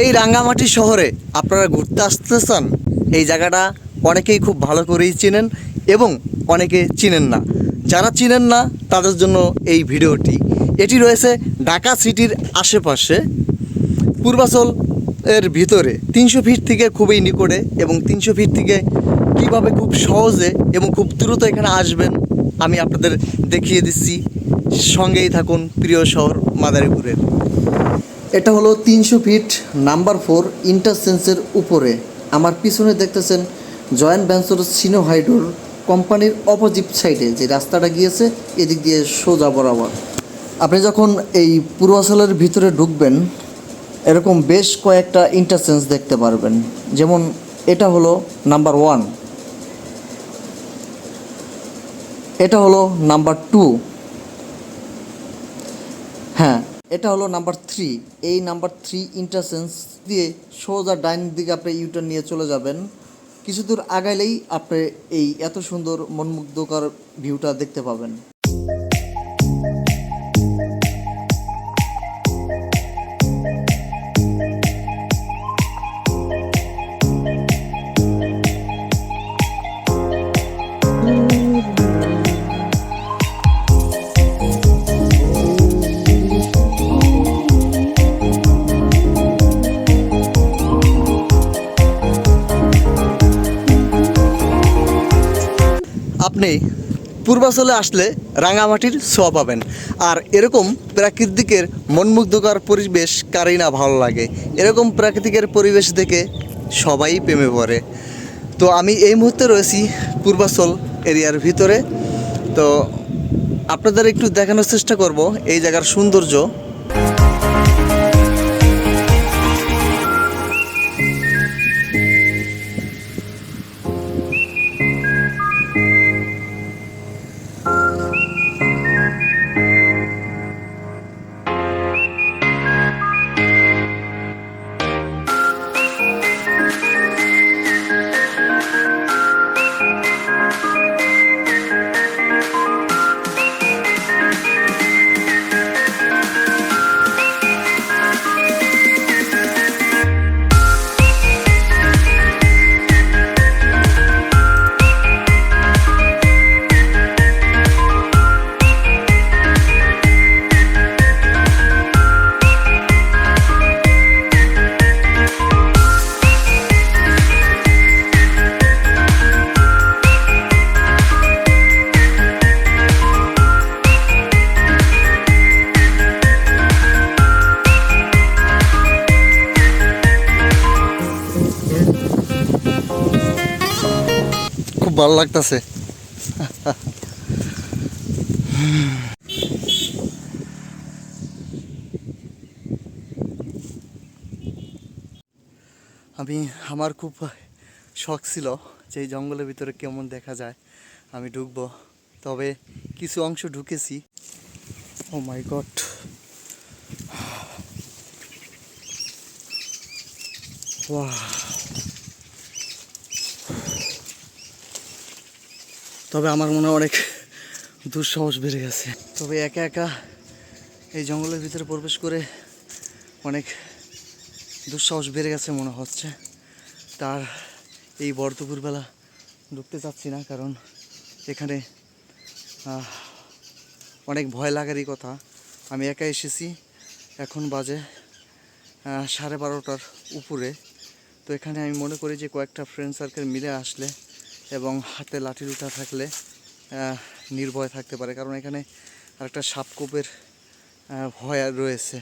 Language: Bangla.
এই রাঙ্গামাটি শহরে আপনারা ঘুরতে আসতে চান, এই জায়গাটা অনেকেই খুব ভালো করেই চেনেন এবং অনেকে চিনেন না। যারা চিনেন না, তাদের জন্য এই ভিডিওটি। এটি রয়েছে ঢাকা সিটির আশেপাশে। পূর্বাচল এর ভিতরে তিনশো ফিট থেকে খুবই নিকটে এবং তিনশো ফিট থেকে কীভাবে খুব সহজে এবং খুব দ্রুত এখানে আসবেন, আমি আপনাদের দেখিয়ে দিচ্ছি। সঙ্গেই থাকুন প্রিয় শহর মাদারীপুরের। এটা হলো তিনশো ফিট নাম্বার ফোর ইন্টারসেন্সের উপরে। আমার পিছনে দেখতেছেন জয়েন্ট ভ্যান্সর সিনো হাইড্রোর কোম্পানির অপোজিট সাইডে, যে রাস্তাটা গিয়েছে, এদিক দিয়ে সোজা বরাবর। আপনি যখন এই পূর্বাচলের ভিতরে ঢুকবেন, এরকম বেশ কয়েকটা ইন্টারসেন্স দেখতে পারবেন। যেমন এটা হলো নাম্বার ওয়ান। এটা হলো নাম্বার টু। এটা হলো নাম্বার থ্রি এই নাম্বার থ্রি ইন্টারসেন্স দিয়ে সোজা ডাইন দিকে আপনি ইউটার্ন নিয়ে চলে যাবেন। কিছু দূর আগাইলেই আপনি এই এত সুন্দর মনমুগ্ধকর ভিউটা দেখতে পাবেন। আপনি পূর্বাচলে আসলে রাঙামাটির ছোঁয়া পাবেন। আর এরকম প্রাকৃতিকের মনমুগ্ধকর পরিবেশ কারই না ভালো লাগে। এরকম প্রাকৃতিকের পরিবেশ দেখে সবাই প্রেমে পড়ে। তো আমি এই মুহূর্তে রয়েছি পূর্বাচল এরিয়ার ভিতরে। তো আপনাদের একটু দেখানোর চেষ্টা করব এই জায়গার সৌন্দর্য। ভালো লাগতেছে। আমি, আমার খুব শখ ছিল যে জঙ্গলের ভিতরে কেমন দেখা যায়, আমি ঢুকবো। তবে কিছু অংশ ঢুকেছি। ও মাই গড তবে আমার মনে অনেক দুঃসাহস বেড়ে গেছে। তবে একা একা এই জঙ্গলের ভিতরে প্রবেশ করে অনেক দুঃসাহস বেড়ে গেছে মনে হচ্ছে। তার এই বড় দুপুরবেলা ঢুকতে চাচ্ছি না, কারণ এখানে অনেক ভয় লাগারই কথা। আমি একা এসেছি, এখন বাজে সাড়ে বারোটার উপরে। তো এখানে আমি মনে করি যে কয়েকটা ফ্রেন্ড সার্কেল মিলে আসলে এবং হাতে লাঠি লুটা থাকলে নির্ভয় থাকতে পারে। কারণ এখানে আরেকটা সাপকোপের ভয় রয়েছে।